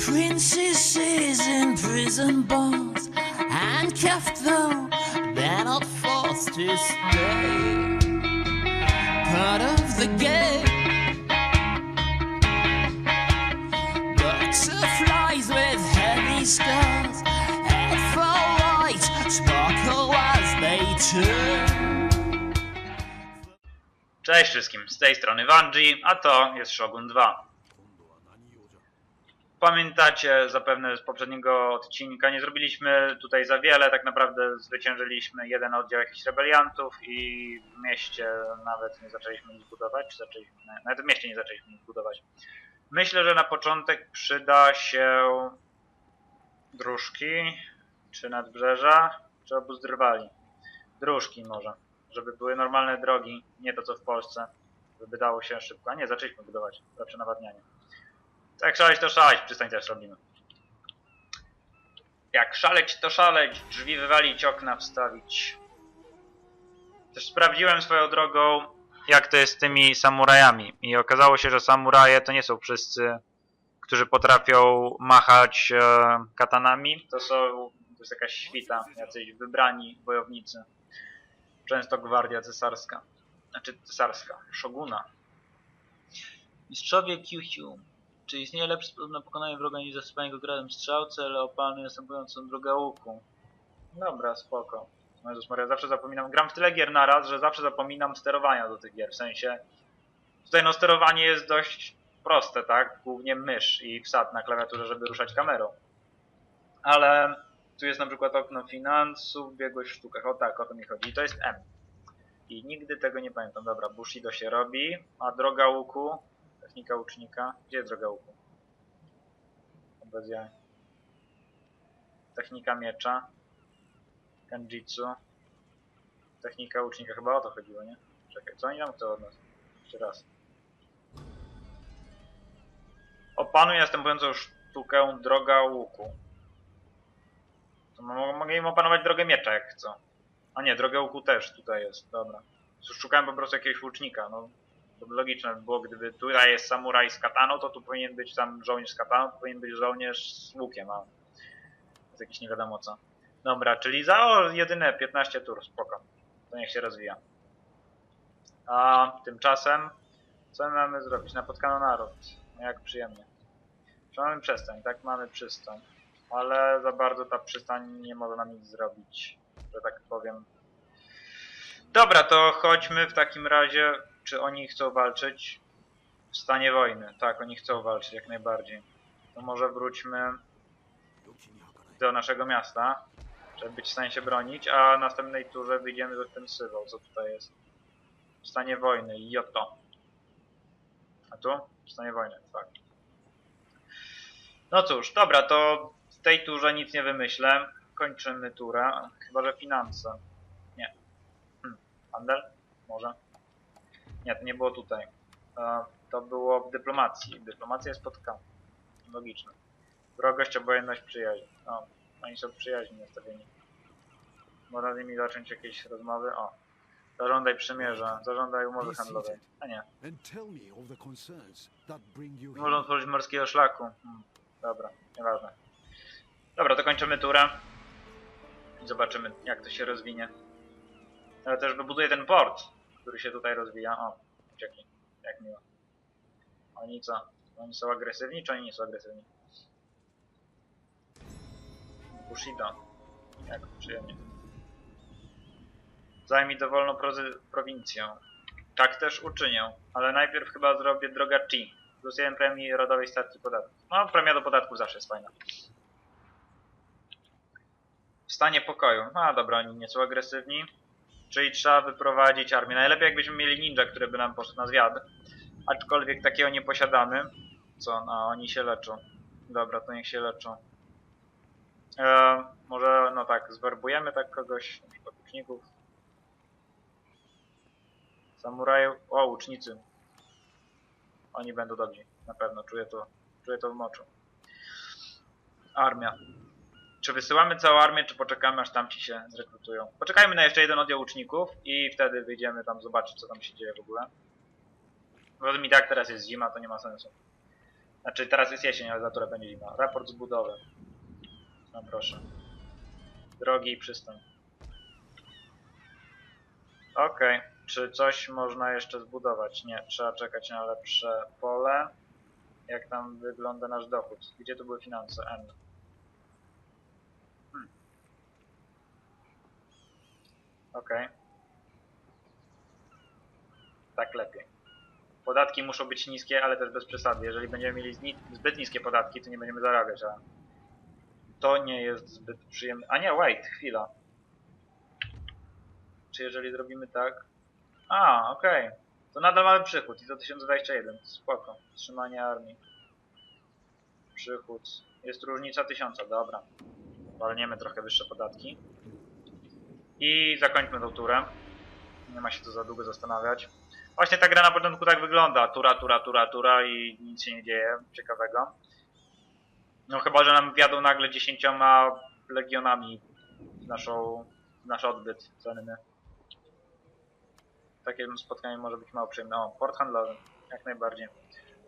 Princesses in prison bars, handcuffed though they're not forced to stay. Part of the game. Butterflies with heavy head for white, sparkle as they turn. Cześć wszystkim, z tej strony Wanji, a to jest Shogun 2. Pamiętacie zapewne z poprzedniego odcinka, nie zrobiliśmy tutaj za wiele, tak naprawdę zwyciężyliśmy jeden oddział jakichś rebeliantów i w mieście nawet nie zaczęliśmy nic budować, zaczęliśmy, nawet w mieście nie zaczęliśmy nic budować. Myślę, że na początek przyda się dróżki, czy nadbrzeża, czy obóz drwali. Dróżki może, żeby były normalne drogi, nie to co w Polsce, żeby dało się szybko. A nie, zaczęliśmy budować, lepsze nawadnianie. Jak szaleć to szaleć, przystań też robimy. Jak szaleć to szaleć, drzwi wywalić, okna wstawić. Też sprawdziłem swoją drogą, jak to jest z tymi samurajami. I okazało się, że samuraje to nie są wszyscy, którzy potrafią machać e, katanami. To są, to jest jakaś świta, jacyś wybrani wojownicy. Często gwardia cesarska. Znaczy cesarska, szoguna. Mistrzowie Kyuhyu. Czy istnieje lepszy sposób na pokonanie wroga niż zasypanie go gradem strzałce, ale opalny następującą drogę łuku? Dobra, spoko. Jezus Maria, zawsze zapominam. Gram w tyle gier naraz, że zawsze zapominam sterowania do tych gier. W sensie, tutaj no sterowanie jest dość proste, tak? Głównie mysz i wsad na klawiaturze, żeby ruszać kamerą. Ale tu jest na przykład okno finansów, biegłość w sztukach. O tak, o to mi chodzi. I to jest M. I nigdy tego nie pamiętam. Dobra, Bushido się robi, a droga łuku, technika łucznika. Gdzie droga łuku? Bez jaj. Technika miecza. Kenjitsu. Technika łucznika. Chyba o to chodziło, nie? Czekaj, co oni nam chcą od nas? Jeszcze raz. Opanuj następującą sztukę droga łuku. To mo- mogę im opanować drogę miecza jak chcą. A nie, drogę łuku też tutaj jest, dobra. Szukałem po prostu jakiegoś łucznika, no. To logiczne by było, gdyby tutaj jest samuraj z kataną, to tu powinien być tam żołnierz z kataną, to powinien być żołnierz z łukiem, a jest jakieś nie wiadomo co. Dobra, czyli za o, jedyne 15 tur, spoko. To niech się rozwija. A tymczasem, co my mamy zrobić? Napotkano naród. No jak przyjemnie. Czy mamy przestań? Tak, mamy przystań. Ale za bardzo ta przystań nie może nam nic zrobić, że tak powiem. Dobra, to chodźmy w takim razie. Czy oni chcą walczyć? W stanie wojny. Tak, oni chcą walczyć jak najbardziej. To może wróćmy do naszego miasta, żeby być w stanie się bronić, a w następnej turze wyjdziemy z ofensywą, co tutaj jest. W stanie wojny, Joto. A tu? W stanie wojny, tak. No cóż, dobra, to w tej turze nic nie wymyślę. Kończymy turę. Chyba, że finanse. Nie. Hmm. Handel? Może? Nie, to nie było tutaj. To było w dyplomacji. Dyplomacja jest pod K. Logiczne. Wrogość, obojętność, przyjaźń. O, oni są przyjaźni nastawieni. Można z nimi zacząć jakieś rozmowy. O. Zażądaj przymierza, zażądaj umowy handlowej. A nie. można otworzyć morskiego szlaku. Hmm, dobra, nieważne. Dobra, to kończymy turę. I zobaczymy, jak to się rozwinie. Ale też wybuduję ten port, który się tutaj rozwija. O, czeki, jak miło. Oni co? Oni są agresywni, czy oni nie są agresywni? Bushido. Jak przyjemnie. Zajmij dowolną prowincję. Tak też uczynię, ale najpierw chyba zrobię droga Chi. Plus jeden premii rodowej stawki podatku. No, premia do podatków zawsze jest fajna. W stanie pokoju. No dobra, oni nie są agresywni. Czyli trzeba wyprowadzić armię. Najlepiej jakbyśmy mieli ninja, który by nam poszedł na zwiad. Aczkolwiek takiego nie posiadamy. Co? No, oni się leczą. Dobra, to niech się leczą. Eee, może, no tak, zwerbujemy tak kogoś, na przykład łuczników. Samurajów. O, łucznicy. Oni będą dobrzy, na pewno, czuję to, czuję to w moczu. Armia. Czy wysyłamy całą armię, czy poczekamy, aż tamci się zrekrutują? Poczekajmy na jeszcze jeden oddział łuczników i wtedy wyjdziemy tam zobaczyć, co tam się dzieje w ogóle. Poza tym i tak teraz jest zima, to nie ma sensu. Znaczy teraz jest jesień, ale za turę będzie zima. Raport z budowy. No proszę. Drogi i przystań. Okej. Czy coś można jeszcze zbudować? Nie. Trzeba czekać na lepsze pole. Jak tam wygląda nasz dochód? Gdzie tu były finanse? N. Okej. Tak lepiej. Podatki muszą być niskie, ale też bez przesady. Jeżeli będziemy mieli zbyt niskie podatki, to nie będziemy zarabiać, a to nie jest zbyt przyjemne. A nie, wait, chwila. Czy jeżeli zrobimy tak? A, okej. To nadal mamy przychód i to 1021. Spoko. Trzymanie armii. Przychód. Jest różnica 1000, dobra. Walniemy trochę wyższe podatki. I zakończmy tą turę. Nie ma się tu za długo zastanawiać. Właśnie ta gra na początku tak wygląda. Tura, tura, tura, tura i nic się nie dzieje ciekawego. No chyba, że nam wjadą nagle dziesięcioma legionami w naszą, w nasz odbyt cenny. Takie spotkanie może być mało przyjemne. O, port handlowy. Jak najbardziej.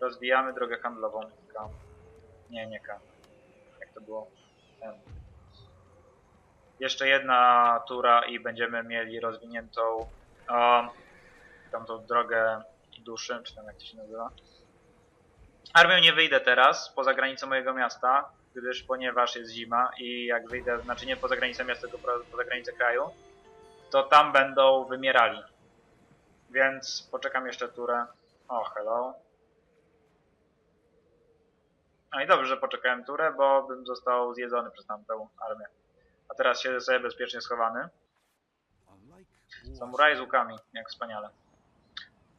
Rozwijamy drogę handlową. K. Nie, nie K. Jak to było? Jeszcze jedna tura i będziemy mieli rozwiniętą o, tamtą drogę duszy, czy tam jak to się nazywa. Armią nie wyjdę teraz poza granicę mojego miasta, gdyż ponieważ jest zima i jak wyjdę, znaczy nie poza granicę miasta, tylko po- poza granicę kraju, to tam będą wymierali. Więc poczekam jeszcze turę. O, hello. No i dobrze, że poczekałem turę, bo bym został zjedzony przez tamtą armię. A teraz siedzę sobie bezpiecznie schowany. Samuraj z łukami, jak wspaniale.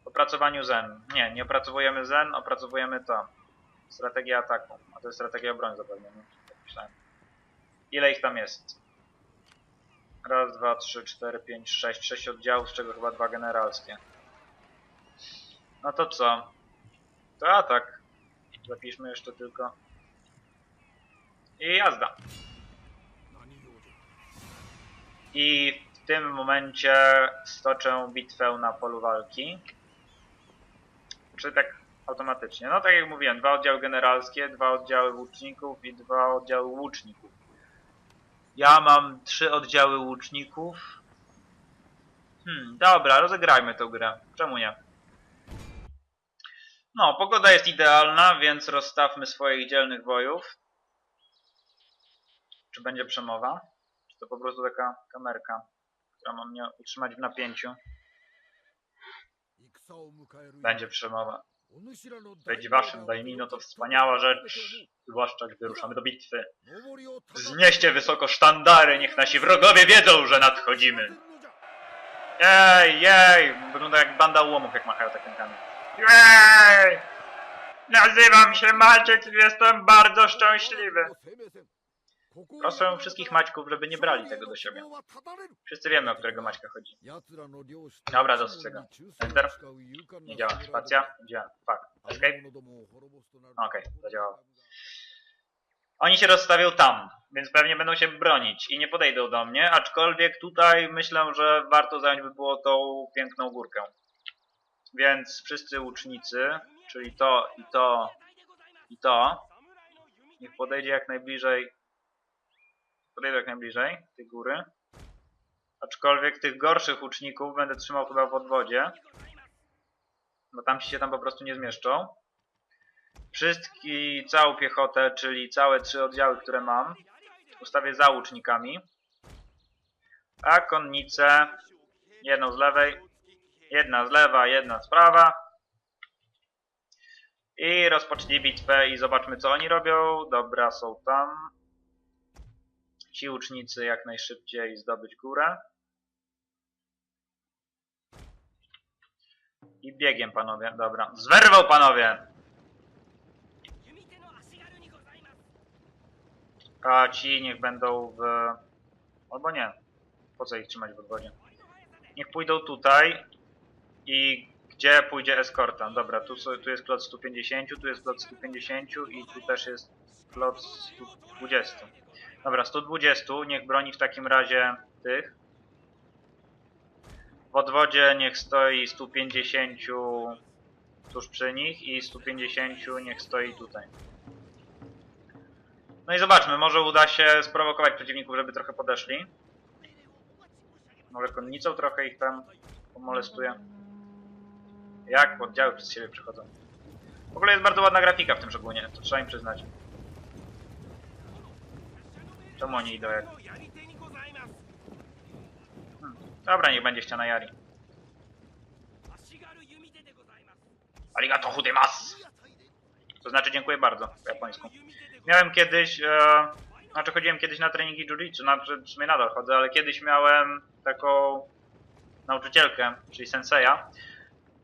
Opracowaniu Zen. Nie, nie opracowujemy Zen, opracowujemy to. Strategia ataku. A to jest strategia obrony zapewne, nie? Tak myślałem. Ile ich tam jest? Raz, dwa, trzy, cztery, pięć, sześć. Sześć oddziałów, z czego chyba dwa generalskie. No to co? To atak. Zapiszmy jeszcze tylko. I jazda. I w tym momencie stoczę bitwę na polu walki. Czy tak automatycznie? No tak jak mówiłem, dwa oddziały generalskie, dwa oddziały łuczników i dwa oddziały łuczników. Ja mam trzy oddziały łuczników. Hmm, dobra, rozegrajmy tę grę. Czemu nie? No, pogoda jest idealna, więc rozstawmy swoich dzielnych wojów. Czy będzie przemowa? To po prostu taka kamerka, która ma mnie utrzymać w napięciu? Będzie przemowa. Być waszym Daimino to wspaniała rzecz, zwłaszcza gdy ruszamy do bitwy. Znieście wysoko sztandary, niech nasi wrogowie wiedzą, że nadchodzimy. Jej, jej! Wygląda jak banda łomów, jak machają tak rękami. Jej! Nazywam się Maciek i jestem bardzo szczęśliwy. Proszę wszystkich Maćków, żeby nie brali tego do siebie. Wszyscy wiemy, o którego Maćka chodzi. Dobra, dosyć tego. Enter. Nie działa. Spacja? Działa. Fuck. Escape? Okej, zadziałało. Oni się rozstawią tam, więc pewnie będą się bronić i nie podejdą do mnie, aczkolwiek tutaj myślę, że warto zająć by było tą piękną górkę. Więc wszyscy łucznicy, czyli to i to i to, niech podejdzie jak najbliżej, podejdą jak najbliżej tej góry. Aczkolwiek tych gorszych łuczników będę trzymał chyba w odwodzie, bo tam się tam po prostu nie zmieszczą. Wszystki, całą piechotę, czyli całe trzy oddziały, które mam, ustawię za łucznikami. A konnicę, jedną z lewej, jedna z lewa, jedna z prawa. I rozpocznij bitwę i zobaczmy co oni robią. Dobra, są tam. Ci łucznicy jak najszybciej zdobyć górę. I biegiem panowie, dobra. Zwerwał panowie! A ci niech będą w... Albo nie. Po co ich trzymać w odwodzie? Niech pójdą tutaj. I gdzie pójdzie eskorta? Dobra, tu, tu jest klot 150, tu jest klot 150 i tu też jest klot 120. Dobra, 120, niech broni w takim razie tych. W odwodzie niech stoi 150 tuż przy nich i 150 niech stoi tutaj. No i zobaczmy, może uda się sprowokować przeciwników, żeby trochę podeszli. Może konnicą trochę ich tam pomolestuje. Jak oddziały przez siebie przychodzą. W ogóle jest bardzo ładna grafika w tym szczególnie, to trzeba im przyznać. Czemu oni idą jak... Hmm. Dobra, niech będzie ściana Jari. Arigato hudemasu! To znaczy dziękuję bardzo po japońsku. Miałem kiedyś, e, znaczy chodziłem kiedyś na treningi jiu-jitsu, znaczy w sumie nadal chodzę, ale kiedyś miałem taką nauczycielkę, czyli senseja,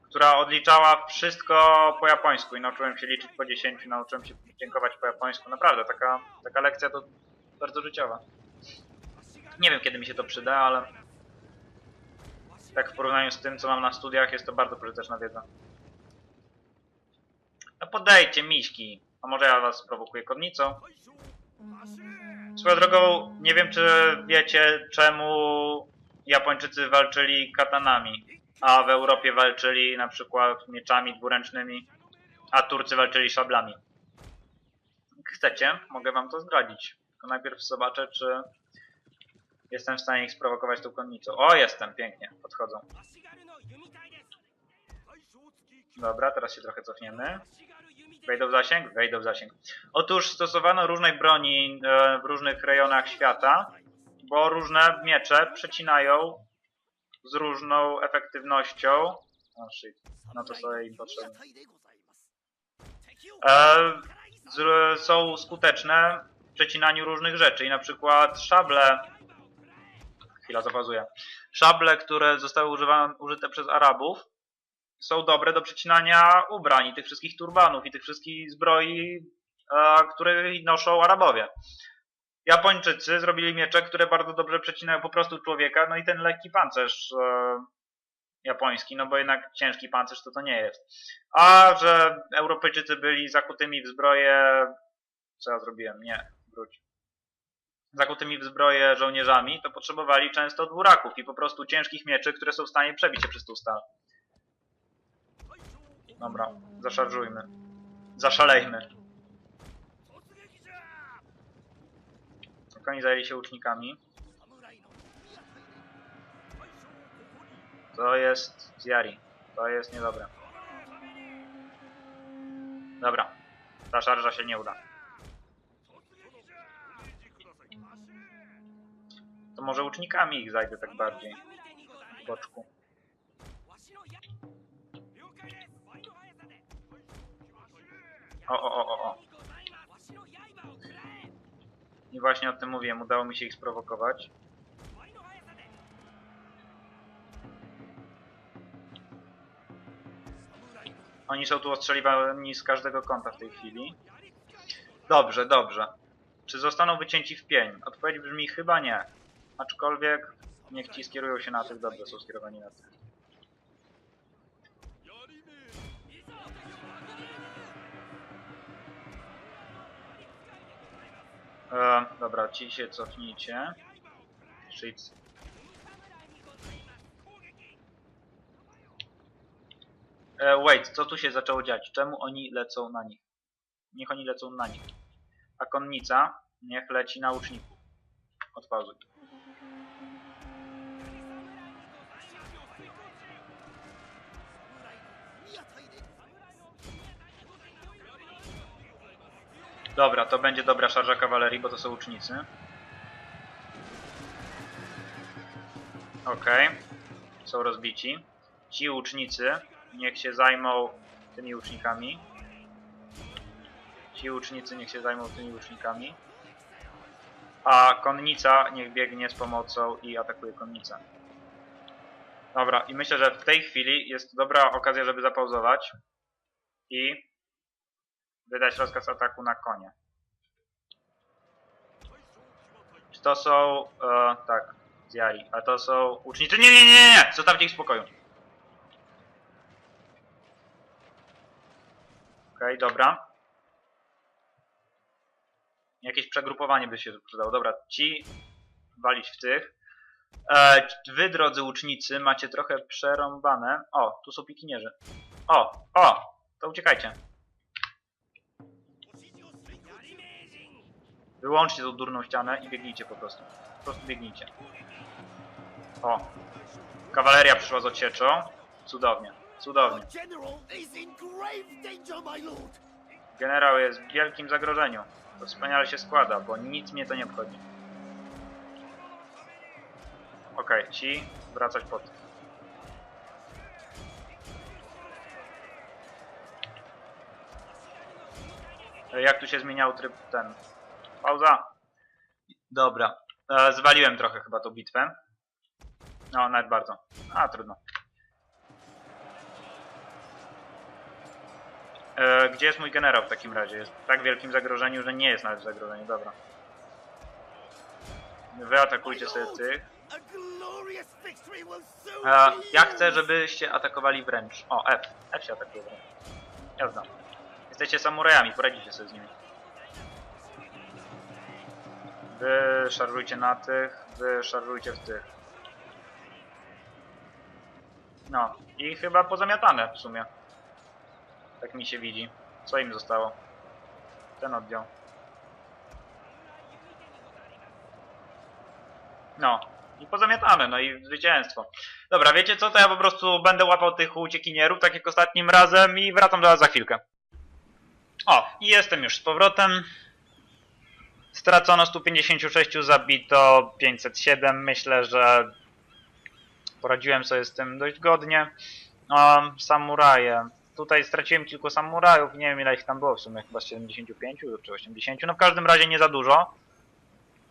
która odliczała wszystko po japońsku i nauczyłem się liczyć po 10, nauczyłem się dziękować po japońsku. Naprawdę, taka, taka lekcja to bardzo życiowa. Nie wiem kiedy mi się to przyda, ale tak w porównaniu z tym, co mam na studiach, jest to bardzo pożyteczna wiedza. No podejdźcie, miśki. A może ja was sprowokuję kodnicą? Swoją drogą, nie wiem czy wiecie, czemu Japończycy walczyli katanami, a w Europie walczyli na przykład mieczami dwuręcznymi, a Turcy walczyli szablami. Chcecie, mogę wam to zdradzić. Tylko najpierw zobaczę, czy jestem w stanie ich sprowokować tą konnicą. O, jestem, pięknie, podchodzą. Dobra, teraz się trochę cofniemy. Wejdą w zasięg? Wejdą w zasięg. Otóż stosowano różnej broni e, w różnych rejonach świata, bo różne miecze przecinają z różną efektywnością. O shit, no to sobie im potrzebne. E, z, są skuteczne przecinaniu różnych rzeczy i na przykład szable. Chwila, zapazuję. Szable, które zostały używane, użyte przez Arabów, są dobre do przecinania ubrań i tych wszystkich turbanów i tych wszystkich zbroi, e, które noszą Arabowie. Japończycy zrobili miecze, które bardzo dobrze przecinają po prostu człowieka, no i ten lekki pancerz e, japoński, no bo jednak ciężki pancerz to to nie jest. A że Europejczycy byli zakutymi w zbroję... Co ja zrobiłem? Nie, wróć. Zakutymi w zbroję żołnierzami, to potrzebowali często dwuraków i po prostu ciężkich mieczy, które są w stanie przebić się przez tą stal. Dobra, zaszarżujmy. Zaszalejmy. Oni zajęli się łucznikami. To jest z Yari. To jest niedobre. Dobra. Ta szarża się nie uda. To może łucznikami ich zajdę tak bardziej. W boczku. O, o, o, o, o. I właśnie o tym mówiłem, udało mi się ich sprowokować. Oni są tu ostrzeliwani z każdego kąta w tej chwili. Dobrze, dobrze. Czy zostaną wycięci w pień? Odpowiedź brzmi chyba nie. Aczkolwiek niech ci skierują się na tych, dobrze są skierowani na tych. E, dobra, ci się cofnijcie. Shit. E, wait, co tu się zaczęło dziać? Czemu oni lecą na nich? Niech oni lecą na nich. A konnica niech leci na łuczników. Odpazuj. Dobra, to będzie dobra szarża kawalerii, bo to są łucznicy. Okej. Są rozbici. Ci łucznicy niech się zajmą tymi łucznikami. Ci łucznicy niech się zajmą tymi łucznikami. A konnica niech biegnie z pomocą i atakuje konnicę. Dobra, i myślę, że w tej chwili jest dobra okazja, żeby zapauzować i wydać rozkaz ataku na konie. Czy to są... E, tak, z Jari. A to są ucznicy... Nie, nie, nie, nie! Zostawcie ich w spokoju. Okej, okay, dobra. Jakieś przegrupowanie by się przydało. Dobra, ci walić w tych. E, wy, drodzy łucznicy, macie trochę przerąbane. O, tu są pikinierzy. O, o! to uciekajcie. Wyłączcie tą durną ścianę i biegnijcie po prostu. Po prostu biegnijcie. O. Kawaleria przyszła z odsieczą. Cudownie. Cudownie. Generał jest w wielkim zagrożeniu. To wspaniale się składa, bo nic mnie to nie obchodzi. Okej, ci wracać pod. E, Jak tu się zmieniał tryb ten? Pauza. Dobra. E, zwaliłem trochę chyba tą bitwę. No, nawet bardzo. A, trudno. E, gdzie jest mój generał w takim razie? Jest w tak wielkim zagrożeniu, że nie jest nawet w zagrożeniu. Dobra. Wy atakujcie sobie tych. E, ja chcę, żebyście atakowali wręcz. O, F. F się atakuje wręcz. Jazda. Jesteście samurajami, poradzicie sobie z nimi. Wy szarżujcie na tych, wy szarżujcie w tych. No, i chyba pozamiatane w sumie. Tak mi się widzi. Co im zostało? Ten oddział. No, i pozamiatane, no i zwycięstwo. Dobra, wiecie co, to ja po prostu będę łapał tych uciekinierów, tak jak ostatnim razem i wracam do was za chwilkę. O, i jestem już z powrotem. Stracono 156, zabito 507. Myślę, że poradziłem sobie z tym dość godnie. Um, samuraje. Tutaj straciłem kilku samurajów, nie wiem ile ich tam było w sumie, chyba z 75 czy 80. No w każdym razie nie za dużo.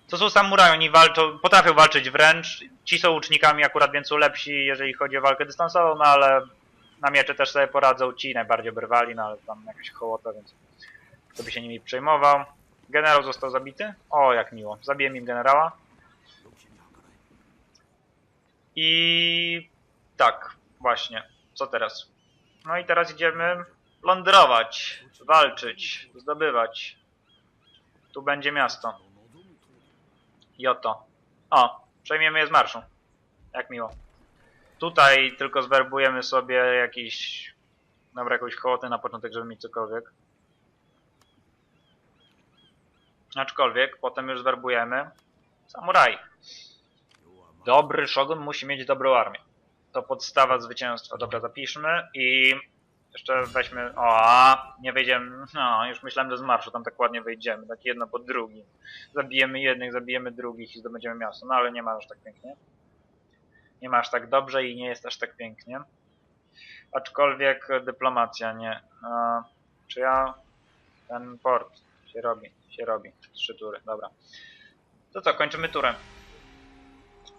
To są samuraje, oni walczą, potrafią walczyć wręcz. Ci są łucznikami akurat, więc są lepsi, jeżeli chodzi o walkę dystansową, no ale na miecze też sobie poradzą. Ci najbardziej oberwali, no ale tam jakaś hołota, więc kto by się nimi przejmował. Generał został zabity? O, jak miło. Zabiłem im generała. I tak, właśnie. Co teraz? No i teraz idziemy plądrować, walczyć, zdobywać. Tu będzie miasto. I oto. O, przejmiemy je z marszu. Jak miło. Tutaj tylko zwerbujemy sobie jakiś... Dobra, jakąś hołotę na początek, żeby mieć cokolwiek. Aczkolwiek potem już zwerbujemy samuraj. Dobry szogun musi mieć dobrą armię. To podstawa zwycięstwa. Dobra, zapiszmy i jeszcze weźmy... O, a, nie wejdziemy... No, już myślałem, że z marszu tam tak ładnie wejdziemy. Tak jedno po drugim. Zabijemy jednych, zabijemy drugich i zdobędziemy miasto. No ale nie ma aż tak pięknie. Nie ma aż tak dobrze i nie jest aż tak pięknie. Aczkolwiek dyplomacja nie. E, czy ja... Ten port się robi, się robi. Trzy tury, dobra. To co, kończymy turę.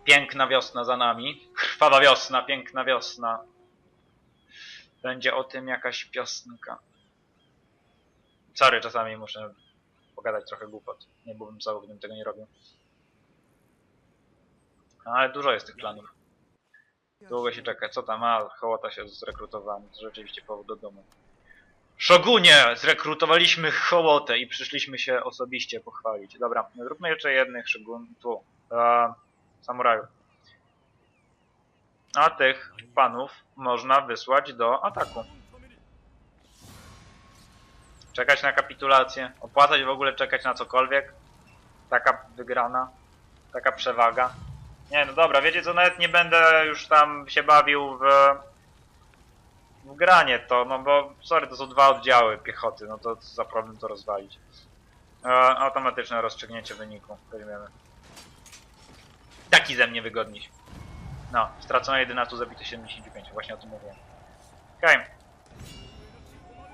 Piękna wiosna za nami. Krwawa wiosna, piękna wiosna. Będzie o tym jakaś piosenka. Sorry, czasami muszę pogadać trochę głupot. Nie byłbym cały, gdybym tego nie robił. Ale dużo jest tych planów. Długo się czeka. Co tam? A, hołota się zrekrutowałem. To rzeczywiście powód do domu. Szogunie! Zrekrutowaliśmy hołotę i przyszliśmy się osobiście pochwalić. Dobra, zróbmy jeszcze jednych szogun... Tu. E, samurajów. A tych panów można wysłać do ataku. Czekać na kapitulację. Opłacać w ogóle czekać na cokolwiek. Taka wygrana. Taka przewaga. Nie, no dobra, wiecie co, nawet nie będę już tam się bawił w, w granie to, no bo, sorry, to są dwa oddziały piechoty, no to za problem to rozwalić. E, automatyczne rozstrzygnięcie wyniku, weźmiemy. Taki ze mnie wygodniej. No, stracono 11, zabito 75, właśnie o tym mówiłem. Okej.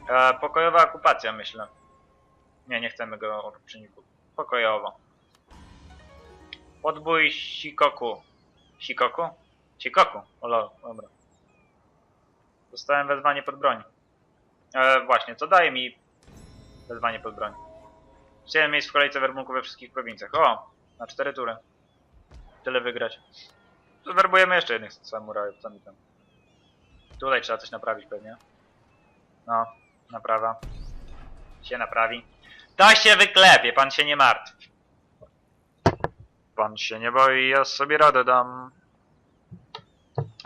E, pokojowa okupacja, myślę. Nie, nie chcemy go czynić pokojowo. Podbój Sikoku. Sikoku? Sikoku. O lol, dobra. Dostałem wezwanie pod broń. E, właśnie, co daje mi wezwanie pod broń? 7 miejsc w kolejce werbunku we wszystkich prowincjach. O! Na 4 tury. Tyle wygrać. Zwerbujemy jeszcze jednych samurajów, co mi tam. Tutaj trzeba coś naprawić pewnie. No, naprawa. Się naprawi. To się wyklepie, pan się nie martw. Pan się nie boi, ja sobie radę dam.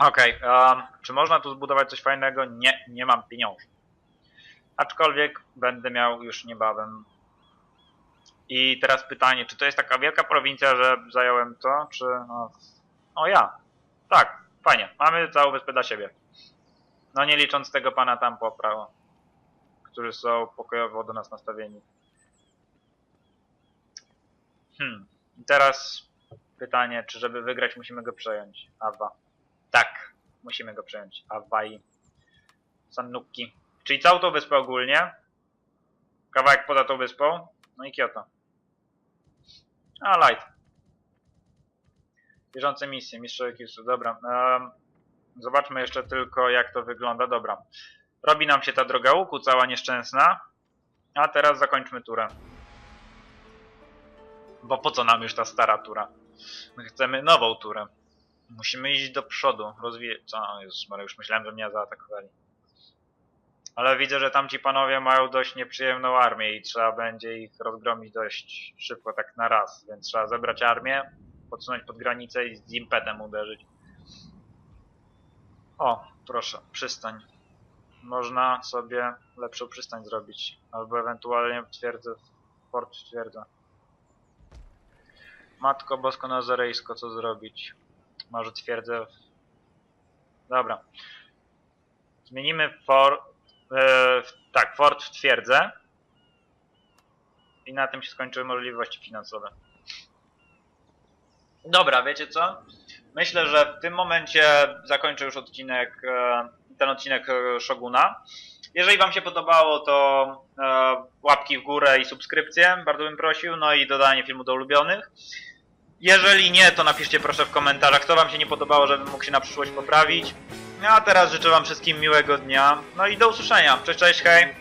Okej, em, czy można tu zbudować coś fajnego? Nie, nie mam pieniędzy. Aczkolwiek będę miał już niebawem. I teraz pytanie, czy to jest taka wielka prowincja, że zająłem to, czy... O, o ja. Tak, fajnie. Mamy całą wyspę dla siebie. No nie licząc tego pana tam po prawo, którzy są pokojowo do nas nastawieni. Hmm. I teraz pytanie, czy żeby wygrać musimy go przejąć? Awa. Tak, musimy go przejąć. Awa i Sanuki. Czyli całą tą wyspę ogólnie. Kawałek poza tą wyspą. No i Kyoto. A, light. Bieżące misje, mistrzowie Kisu, dobra. Em, zobaczmy jeszcze tylko jak to wygląda, dobra. Robi nam się ta droga łuku cała nieszczęsna. A teraz zakończmy turę. Bo po co nam już ta stara tura? My chcemy nową turę. Musimy iść do przodu, rozwijać. Co? Jezus Maria, już myślałem, że mnie zaatakowali. Ale widzę, że tamci panowie mają dość nieprzyjemną armię i trzeba będzie ich rozgromić dość szybko, tak na raz. Więc trzeba zebrać armię, podsunąć pod granicę i z impetem uderzyć. O, proszę, przystań. Można sobie lepszą przystań zrobić. Albo ewentualnie twierdzę, port twierdza. Matko Bosko Nazarejsko, co zrobić? Może twierdzę... Dobra. Zmienimy for... E, tak, fort w twierdzę. I na tym się skończyły możliwości finansowe. Dobra, wiecie co? Myślę, że w tym momencie zakończę już odcinek, e, ten odcinek e, Shoguna. Jeżeli Wam się podobało, to e, łapki w górę i subskrypcję, bardzo bym prosił, no i dodanie filmu do ulubionych. Jeżeli nie, to napiszcie proszę w komentarzach, co Wam się nie podobało, żebym mógł się na przyszłość poprawić. No a teraz życzę Wam wszystkim miłego dnia, no i do usłyszenia. Cześć, cześć, hej!